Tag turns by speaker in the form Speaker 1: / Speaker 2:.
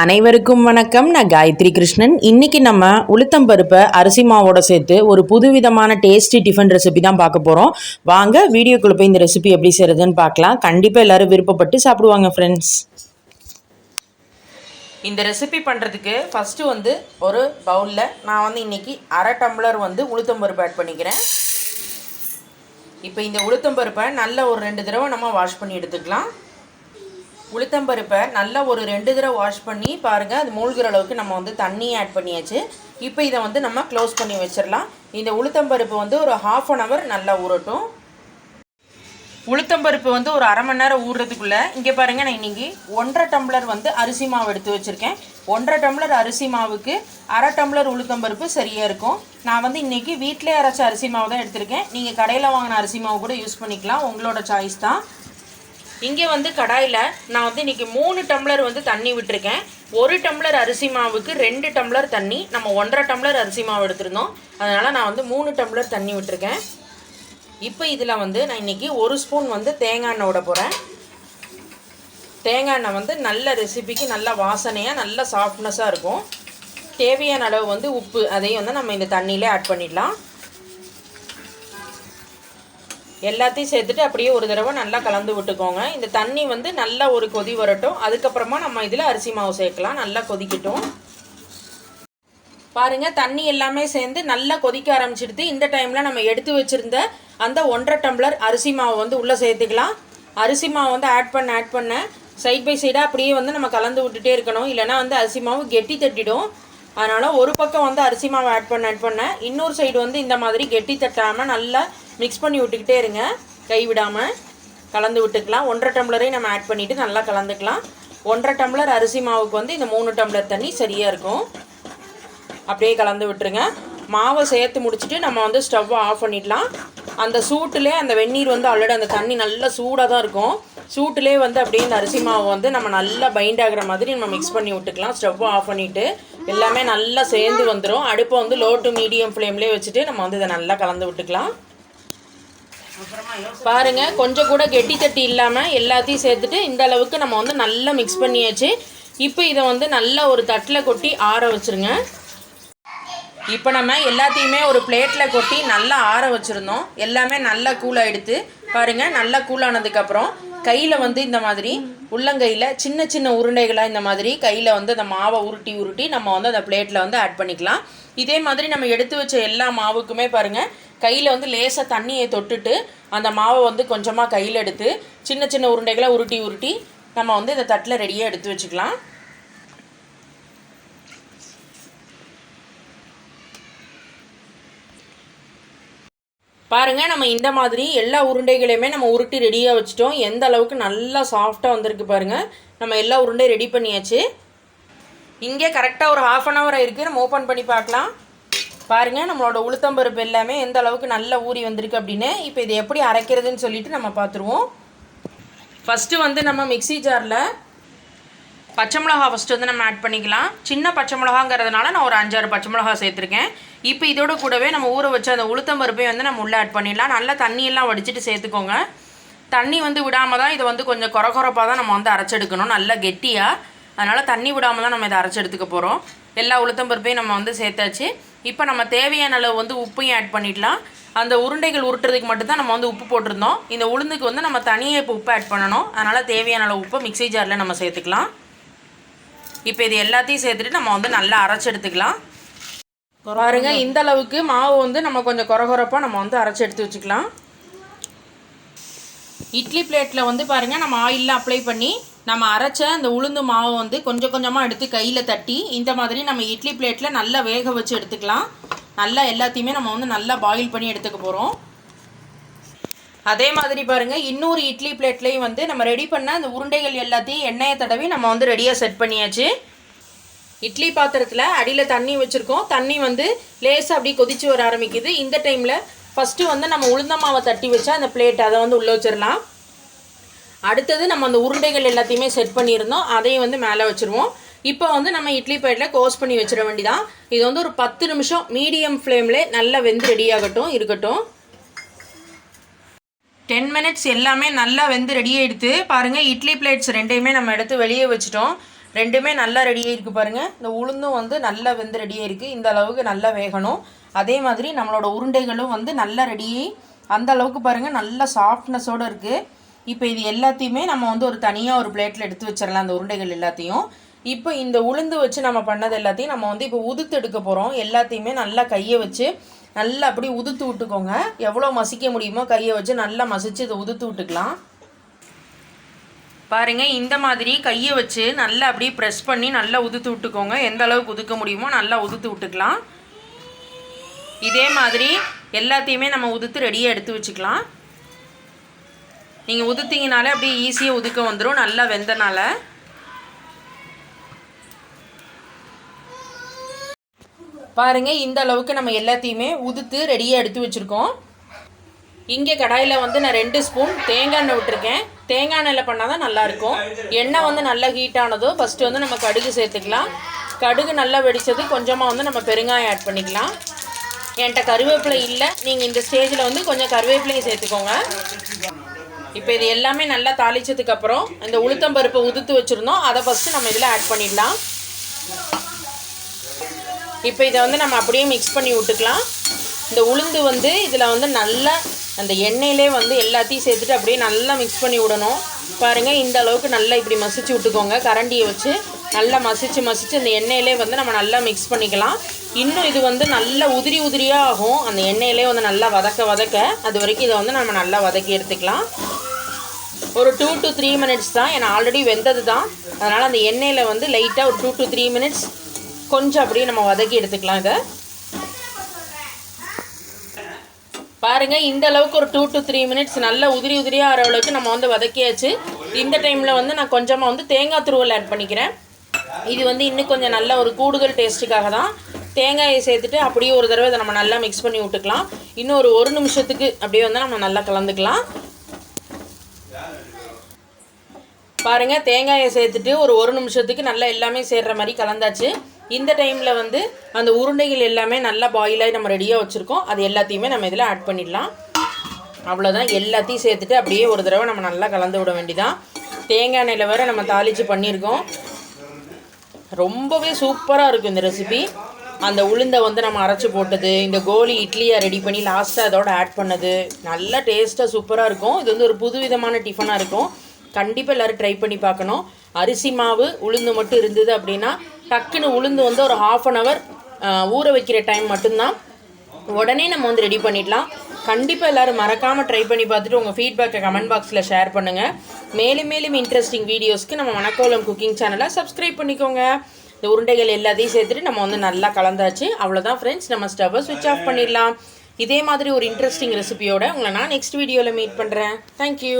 Speaker 1: அனைவருக்கும் வணக்கம். நான் காயத்ரி கிருஷ்ணன். இன்னைக்கு நம்ம உளுத்தம் பருப்பை அரிசி மாவோட சேர்த்து ஒரு புதுவிதமான டேஸ்டி டிஃபன் ரெசிபி தான் பார்க்க போகிறோம் வாங்க வீடியோக்குள்ள போய் இந்த ரெசிபி எப்படி செய்கிறதுன்னு பார்க்கலாம். கண்டிப்பாக எல்லாரும் விருப்பப்பட்டு சாப்பிடுவாங்க ஃப்ரெண்ட்ஸ் இந்த ரெசிபி பண்ணுறதுக்கு ஃபஸ்ட்டு வந்து ஒரு பவுலில் நான் வந்து இன்னைக்கு அரை டம்ளர் வந்து உளுத்தம் பருப்பு ஆட் பண்ணிக்கிறேன். இப்போ இந்த உளுத்தம் பருப்பை நல்ல ஒரு ரெண்டு தடவை நம்ம வாஷ் பண்ணி எடுத்துக்கலாம். உளுத்தம்பருப்பை நல்லா ஒரு ரெண்டு தடவை வாஷ் பண்ணி பாருங்கள் அது மூழ்கிற அளவுக்கு நம்ம வந்து தண்ணி ஆட் பண்ணியாச்சு. இப்போ இதை வந்து நம்ம க்ளோஸ் பண்ணி வச்சிடலாம். இந்த உளுத்தம்பருப்பு வந்து ஒரு ஹாஃப் அன் ஹவர் நல்லா ஊறட்டும். உளுத்தம்பருப்பு வந்து ஒரு அரை மணி நேரம் ஊறுறதுக்குள்ளே இங்கே பாருங்கள் நான் இன்றைக்கி ஒன்றரை டம்ளர் வந்து அரிசி மாவு எடுத்து வச்சுருக்கேன். ஒன்றரை டம்ளர் அரிசி மாவுக்கு அரை டம்ளர் உளுத்தம்பருப்பு சரியாக இருக்கும். நான் வந்து இன்றைக்கி வீட்டிலே அரைச்ச அரிசி மாவு தான் எடுத்திருக்கேன். நீங்கள் கடையில் வாங்கின அரிசி மாவு கூட யூஸ் பண்ணிக்கலாம். உங்களோட சாய்ஸ் தான். இங்கே வந்து கடாயில் நான் வந்து இன்றைக்கி மூணு டம்ளர் வந்து தண்ணி விட்டுருக்கேன். ஒரு டம்ளர் அரிசி மாவுக்கு ரெண்டு டம்ளர் தண்ணி நம்ம ஒன்றரை டம்ளர் அரிசி மாவு எடுத்திருந்தோம். அதனால் நான் வந்து மூணு டம்ளர் தண்ணி விட்டுருக்கேன். இப்போ இதில் வந்து நான் இன்றைக்கி ஒரு ஸ்பூன் வந்து தேங்காய் எண்ணெய் விட போகிறேன் தேங்காய் எண்ணெய் வந்து நல்ல ரெசிபிக்கு நல்ல வாசனையாக நல்ல சாஃப்ட்னஸாக இருக்கும். தேவையான அளவு வந்து உப்பு அதையும் வந்து நம்ம இந்த தண்ணியிலே ஆட் பண்ணிடலாம். எல்லாத்தையும் சேர்த்துட்டு அப்படியே ஒரு தடவை நல்லா கலந்து விட்டுக்கோங்க. இந்த தண்ணி வந்து நல்லா ஒரு கொதி வரட்டும். அதுக்கப்புறமா நம்ம இதில் அரிசி மாவு சேர்க்கலாம். நல்லா கொதிக்கட்டும். பாருங்கள் தண்ணி எல்லாமே சேர்ந்து நல்லா கொதிக்க ஆரம்பிச்சிடுது. இந்த டைமில் நம்ம எடுத்து வச்சுருந்த அந்த ஒன்றரை டம்ளர் அரிசி மாவு வந்து உள்ளே சேர்த்துக்கலாம். அரிசி மாவு வந்து ஆட் பண்ண ஆட் பண்ண சைட் பை சைடாக அப்படியே வந்து நம்ம கலந்து விட்டுட்டே இருக்கணும். இல்லைனா வந்து அரிசி மாவு கெட்டி தட்டிடும். அதனால் ஒரு பக்கம் வந்து அரிசி மாவு ஆட் பண்ண ஆட் பண்ண. இன்னொரு சைடு வந்து இந்த மாதிரி கெட்டி தட்டாமல் நல்லா மிக்ஸ் பண்ணி விட்டுக்கிட்டே இருங்க. கை விடாமல் கலந்து விட்டுக்கலாம். ஒன்றரை டம்ளரையும் நம்ம ஆட் பண்ணிவிட்டு நல்லா கலந்துக்கலாம். ஒன்றரை டம்ளர் அரிசி மாவுக்கு வந்து இந்த மூணு டம்ளர் தண்ணி சரியாக இருக்கும். அப்படியே கலந்து விட்டுருங்க. மாவை சேர்த்து முடிச்சுட்டு நம்ம வந்து ஸ்டவ்வை ஆஃப் பண்ணிடலாம். அந்த சூட்டுலேயே அந்த வெந்நீர் வந்து ஆல்ரெடி அந்த தண்ணி நல்லா சூடாக தான் இருக்கும். சூட்டிலே வந்து அப்படியே இந்த அரிசி மாவு வந்து நம்ம நல்லா பைண்ட் ஆகிற மாதிரி நம்ம மிக்ஸ் பண்ணி விட்டுக்கலாம். ஸ்டவ்வை ஆஃப் பண்ணிவிட்டு எல்லாமே நல்லா சேர்ந்து வந்துடும் அடுப்பை வந்து லோ டு மீடியம் ஃப்ளேம்லேயே வச்சுட்டு நம்ம வந்து இதை நல்லா கலந்து விட்டுக்கலாம். பாருங்க கொஞ்சம் கூட கெட்டி தட்டி இல்லாமல் எல்லாத்தையும் சேர்த்துட்டு இந்த அளவுக்கு நம்ம வந்து நல்லா மிக்ஸ் பண்ணியாச்சு. இப்போ இதை வந்து நல்லா ஒரு தட்டில் கொட்டி ஆற வச்சுருங்க. இப்போ நம்ம எல்லாத்தையுமே ஒரு பிளேட்டில் கொட்டி நல்லா ஆற வச்சுருந்தோம். எல்லாமே நல்லா கூலாக எடுத்து பாருங்கள் நல்லா கூலானதுக்கப்புறம் கையில் வந்து இந்த மாதிரி உள்ளங்கையில் சின்ன சின்ன உருண்டைகளாக இந்த மாதிரி கையில் வந்து அந்த மாவை உருட்டி உருட்டி நம்ம வந்து அந்த பிளேட்டில் வந்து ஆட் பண்ணிக்கலாம். இதே மாதிரி நம்ம எடுத்து வச்ச எல்லா மாவுக்குமே பாருங்கள் கையில் வந்து லேசாக தண்ணியை தொட்டுட்டு அந்த மாவை வந்து கொஞ்சமாக கையில் எடுத்து சின்ன சின்ன உருண்டைகளை உருட்டி உருட்டி நம்ம வந்து இந்த தட்டில் ரெடியாக எடுத்து வச்சுக்கலாம். பாருங்கள் நம்ம இந்த மாதிரி எல்லா உருண்டைகளையுமே நம்ம உருட்டி ரெடியாக வச்சுட்டோம். எந்த அளவுக்கு நல்லா சாஃப்டாக வந்திருக்கு பாருங்கள் நம்ம எல்லா உருண்டையும் ரெடி பண்ணியாச்சு. இங்கே கரெக்டாக ஒரு ஹாஃப் அன் ஹவர் ஆயிருக்கு. நம்ம ஓப்பன் பண்ணி பார்க்கலாம். பாருங்கள் நம்மளோட உளுத்தம்பருப்பு எல்லாமே எந்த அளவுக்கு நல்லா ஊறி வந்திருக்கு அப்படின்னு. இப்போ இதை எப்படி அரைக்கிறதுன்னு சொல்லிட்டு நம்ம பார்த்துருவோம். ஃபஸ்ட்டு வந்து நம்ம மிக்ஸி ஜாரில் பச்சை மிளகா ஃபஸ்ட்டு வந்து நம்ம ஆட் பண்ணிக்கலாம். சின்ன பச்சை மிளகாங்கிறதுனால நான் ஒரு அஞ்சாறு பச்சை மிளகா சேர்த்துருக்கேன். இப்போ இதோட கூடவே நம்ம ஊற வச்ச அந்த உளுத்தம் பருப்பையும் வந்து நம்ம உள்ளே ஆட் பண்ணிடலாம். நல்லா தண்ணியெல்லாம் வடிச்சிட்டு சேர்த்துக்கோங்க. தண்ணி வந்து விடாமல் தான் இதை வந்து கொஞ்சம் குறை குறைப்பாக தான் நம்ம வந்து அரைச்செடுக்கணும். நல்லா கெட்டியாக அதனால் தண்ணி விடாமல் தான் நம்ம இதை அரைச்சி எடுத்துக்க போகிறோம் எல்லா உளுத்தம் பருப்பையும் நம்ம வந்து சேர்த்தாச்சு. இப்போ நம்ம தேவையான அளவு வந்து உப்பையும் ஆட் பண்ணிடலாம். அந்த உருண்டைகள் உருட்டுறதுக்கு மட்டும்தான் நம்ம வந்து உப்பு போட்டிருந்தோம். இந்த உளுந்துக்கு வந்து நம்ம தனியாக இப்போ உப்பு ஆட் பண்ணணும். அதனால் தேவையான அளவு உப்பை மிக்ஸி ஜாரில் நம்ம சேர்த்துக்கலாம். இப்போ இது எல்லாத்தையும் சேர்த்துட்டு நம்ம வந்து நல்லா அரைச்செடுத்துக்கலாம். பாருங்க இந்த அளவுக்கு மாவு வந்து நம்ம கொஞ்சம் குறகுறப்பாக நம்ம வந்து அரைச்சி எடுத்து வச்சுக்கலாம். இட்லி பிளேட்டில் வந்து பாருங்கள் நம்ம ஆயிலில் அப்ளை பண்ணி நம்ம அரைச்ச அந்த உளுந்து மாவை வந்து கொஞ்சம் கொஞ்சமாக எடுத்து கையில் தட்டி இந்த மாதிரி நம்ம இட்லி பிளேட்டில் நல்லா வேக வச்சு எடுத்துக்கலாம். நல்லா எல்லாத்தையுமே நம்ம வந்து நல்லா பாயில் பண்ணி எடுத்துக்க போகிறோம் அதே மாதிரி பாருங்கள் இன்னொரு இட்லி பிளேட்லேயும் வந்து நம்ம ரெடி பண்ண அந்த உருண்டைகள் எல்லாத்தையும் எண்ணெயை தடவி நம்ம வந்து ரெடியாக செட் பண்ணியாச்சு. இட்லி பாத்திரத்தில் அடியில் தண்ணி வச்சுருக்கோம். தண்ணி வந்து லேசாக அப்படி கொதிச்சு வர ஆரம்பிக்குது. இந்த டைமில் ஃபஸ்ட்டு வந்து நம்ம உளுந்த மாவை தட்டி வச்சா அந்த பிளேட் அதை வந்து உள்ளே வச்சிடலாம் அடுத்தது நம்ம அந்த உருண்டைகள் எல்லாத்தையுமே செட் பண்ணியிருந்தோம். அதையும் வந்து மேலே வச்சுருவோம். இப்போ வந்து நம்ம இட்லி பிளேட்டில் கோஸ் பண்ணி வச்சிட வேண்டிதான். இது வந்து ஒரு பத்து நிமிஷம் மீடியம் ஃப்ளேமில் நல்லா வெந்து ரெடியாகட்டும் இருக்கட்டும். டென் மினிட்ஸ் எல்லாமே நல்லா வெந்து ரெடி ஆகிடுது பாருங்கள் இட்லி பிளேட்ஸ் ரெண்டையுமே நம்ம எடுத்து வெளியே வச்சுட்டோம். ரெண்டுமே நல்லா ரெடியாக இருக்குது பாருங்கள் இந்த உளுந்தும் வந்து நல்லா வெந்து ரெடியாக இருக்குது இந்த அளவுக்கு நல்லா வேகணும். அதே மாதிரி நம்மளோட உருண்டைகளும் வந்து நல்லா ரெடியாகி அந்த அளவுக்கு பாருங்கள் நல்லா சாஃப்ட்னஸோடு இருக்குது இப்போ இது எல்லாத்தையுமே நம்ம வந்து ஒரு தனியாக ஒரு பிளேட்டில் எடுத்து வச்சிடலாம் அந்த உருண்டைகள் எல்லாத்தையும். இப்போ இந்த உளுந்து வச்சு நம்ம பண்ணது எல்லாத்தையும் நம்ம வந்து இப்போ உதுத்து எடுக்க போகிறோம் எல்லாத்தையுமே நல்லா கையை வச்சு நல்லா அப்படி உதுத்து விட்டுக்கோங்க. எவ்வளோ மசிக்க முடியுமோ கையை வச்சு நல்லா மசித்து இதை உதுத்து விட்டுக்கலாம். பாருங்க இந்த மாதிரி கையை வச்சு நல்லா அப்படியே ப்ரெஸ் பண்ணி நல்லா உதுத்து விட்டுக்கோங்க. எந்த அளவுக்கு உதுக்க முடியுமோ நல்லா உதுத்து விட்டுக்கலாம். இதே மாதிரி எல்லாத்தையுமே நம்ம உதுத்து ரெடியாக எடுத்து வச்சுக்கலாம். நீங்கள் உதுத்திங்கனாலே அப்படியே ஈஸியாக உதுக்க வந்துடும் நல்லா வெந்தனால. பாருங்கள் இந்த அளவுக்கு நம்ம எல்லாத்தையுமே உதுத்து ரெடியாக எடுத்து வச்சுருக்கோம். இங்கே கடாயில் வந்து நான் ரெண்டு ஸ்பூன் தேங்காய் எண்ணெய் விட்டுருக்கேன். தேங்காய் எண்ணெயில் பண்ணால் தான் நல்லாயிருக்கும். எண்ணெய் வந்து நல்லா ஹீட் ஆனதோ ஃபஸ்ட்டு வந்து நம்ம கடுகு சேர்த்துக்கலாம். கடுகு நல்லா வெடித்தது கொஞ்சமாக வந்து நம்ம பெருங்காயம் ஆட் பண்ணிக்கலாம். என்கிட்ட கருவேப்பிலை இல்லை. நீங்கள் இந்த ஸ்டேஜில் வந்து கொஞ்சம் கருவேப்பிலையும் சேர்த்துக்கோங்க. இப்போ இது எல்லாமே நல்லா தாளிச்சதுக்கப்புறம் இந்த உளுத்தம்பருப்பை உதுத்து வச்சுருந்தோம். அதை ஃபஸ்ட்டு நம்ம இதில் ஆட் பண்ணிடலாம். இப்போ இதை வந்து நம்ம அப்படியே மிக்ஸ் பண்ணி விட்டுக்கலாம். இந்த உளுந்து வந்து இதில் வந்து நல்லா அந்த எண்ணெயிலே வந்து எல்லாத்தையும் சேர்த்துட்டு அப்படியே நல்லா மிக்ஸ் பண்ணி விடணும். பாருங்கள் இந்த அளவுக்கு நல்லா இப்படி மசிச்சு விட்டுக்கோங்க. கரண்டியை வச்சு நல்லா மசிச்சு மசிச்சு அந்த எண்ணெயிலே வந்து நம்ம நல்லா மிக்ஸ் பண்ணிக்கலாம். இன்னும் இது வந்து நல்லா உதிரி உதிரியாக ஆகும். அந்த எண்ணெயிலே வந்து நல்லா வதக்க வதக்க அது வரைக்கும் இதை வந்து நம்ம நல்லா வதக்கி எடுத்துக்கலாம். ஒரு டூ டு த்ரீ மினிட்ஸ் தான். ஏன்னா ஆல்ரெடி வெந்தது தான். அதனால் அந்த எண்ணெயில் வந்து லைட்டாக ஒரு டூ டு த்ரீ மினிட்ஸ் கொஞ்சம் அப்படியே நம்ம வதக்கி எடுத்துக்கலாம் இதை. பாருங்க இந்த அளவுக்கு ஒரு டூ டு த்ரீ மினிட்ஸ் நல்லா உதிரி உதிரியாக ஆகிற அளவுக்கு நம்ம வந்து வதக்கியாச்சு. இந்த டைமில் வந்து நான் கொஞ்சமாக வந்து தேங்காய் துருவல் ஆட் பண்ணிக்கிறேன். இது வந்து இன்னும் கொஞ்சம் நல்ல ஒரு கூடுதல் டேஸ்ட்டுக்காக தான். தேங்காயை சேர்த்துட்டு அப்படியே ஒரு தடவை இதை நம்ம நல்லா மிக்ஸ் பண்ணி விட்டுக்கலாம். இன்னும் ஒரு ஒரு நிமிஷத்துக்கு அப்படியே வந்து நம்ம நல்லா கலந்துக்கலாம். பாருங்க தேங்காயை சேர்த்துட்டு ஒரு ஒரு நிமிஷத்துக்கு நல்லா எல்லாமே சேர்ற மாதிரி கலந்தாச்சு. இந்த டைமில் வந்து அந்த உருண்டைகள் எல்லாமே நல்லா பாயிலாகி நம்ம ரெடியாக வச்சுருக்கோம். அது எல்லாத்தையுமே நம்ம இதில் ஆட் பண்ணிடலாம். அவ்வளோதான் எல்லாத்தையும் சேர்த்துட்டு அப்படியே ஒரு தடவை நம்ம நல்லா கலந்து விட வேண்டிதான். தேங்காய் எண்ணெயில் வேறு நம்ம தாளித்து பண்ணியிருக்கோம். ரொம்பவே சூப்பராக இருக்கும் இந்த ரெசிபி அந்த உளுந்தை வந்து நம்ம அரைச்சி போட்டது இந்த கோலி இட்லியை ரெடி பண்ணி லாஸ்ட்டாக அதோட ஆட் பண்ணது. நல்லா டேஸ்ட்டாக சூப்பராக இருக்கும். இது வந்து ஒரு புதுவிதமான டிஃபனாக இருக்கும். கண்டிப்பாக எல்லோரும் ட்ரை பண்ணி பார்க்கணும். அரிசி மாவு உளுந்து மட்டும் இருந்தது அப்படின்னா டக்குன்னு உளுந்து வந்து ஒரு ஹாஃப் அன் ஹவர் ஊற வைக்கிற டைம் மட்டும்தான். உடனே நம்ம வந்து ரெடி பண்ணிடலாம். கண்டிப்பாக எல்லோரும் மறக்காமல் ட்ரை பண்ணி பார்த்துட்டு உங்கள் ஃபீட்பேக்கை கமெண்ட் பாக்ஸில் ஷேர் பண்ணுங்கள் மேலும் மேலும் இன்ட்ரெஸ்டிங் வீடியோஸ்க்கு நம்ம மணக்கோலம் குக்கிங் சேனலை சப்ஸ்கிரைப் பண்ணிக்கோங்க. இந்த உருண்டைகள் எல்லாத்தையும் சேர்த்துட்டு நம்ம வந்து நல்லா கலந்தாச்சு. அவ்வளோதான் ஃப்ரெண்ட்ஸ் நம்ம ஸ்டவ்வை சுவிட்ச் ஆஃப் பண்ணிடலாம். இதே மாதிரி ஒரு இன்ட்ரெஸ்டிங் ரெசிபியோட உங்களை நான் நெக்ஸ்ட் வீடியோவில் மீட் பண்ணுறேன் தேங்க்யூ